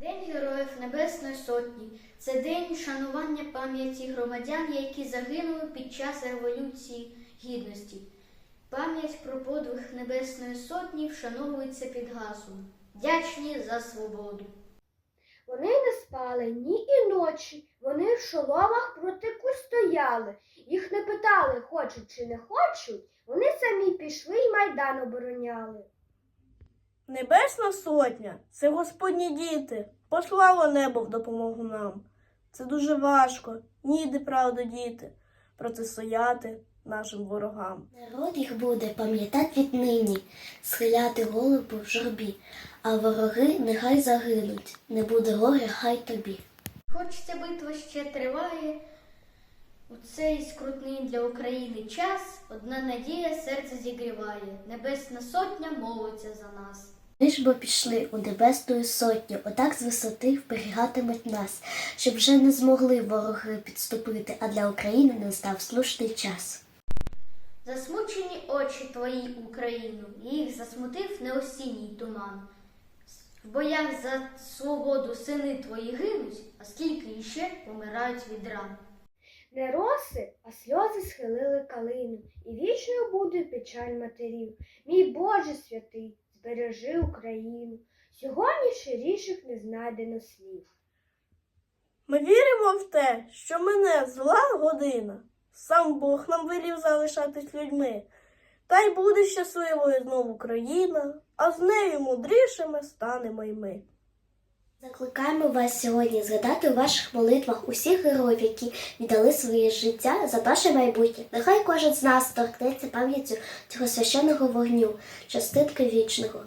День Героїв Небесної Сотні це день шанування пам'яті громадян, які загинули під час Революції Гідності. Пам'ять про подвиг Небесної Сотні вшановується під гаслом Вдячні за свободу. Вони не спали ні і ночі. Вони в шоломах протику стояли. Їх не питали, хочуть чи не хочуть. Вони самі пішли й майдан обороняли. Небесна сотня це Господні діти. Послало небо в допомогу нам. Це дуже важко, ніде правду діти, протистояти нашим ворогам. Народ їх буде пам'ятати віднині, схиляти голову в журбі, а вороги нехай загинуть, не буде горя, хай тобі. Хоч ця битва ще триває, у цей скрутний для України час одна надія серце зігріває. Небесна Сотня молиться за нас. Ми ж бо пішли у небесну сотню, отак з висоти вберігатимуть нас, щоб вже не змогли вороги підступити, а для України настав слушний час. Засмучені очі твої, Україну, їх засмутив неосінній туман. В боях за свободу сини твої гинуть, а скільки іще помирають від ран. Не роси, а сльози схилили калину, і вічною буде печаль матерів. Мій Боже святий, збережи Україну. Сьогодні щиріших не знайдено слів. Ми віримо в те, що мене зла година. Сам Бог нам велів залишатись людьми. Та й буде щасливою знову країна, а з нею мудрішими станемо й ми. Закликаємо вас сьогодні згадати у ваших молитвах усіх героїв, які віддали своє життя за наше майбутнє. Нехай кожен з нас торкнеться пам'яттю цього священного вогню, частинки вічного.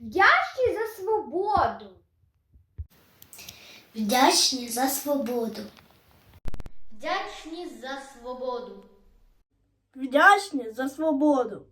Вдячні за свободу! Вдячні за свободу. Вдячні за свободу. Вдячні за свободу.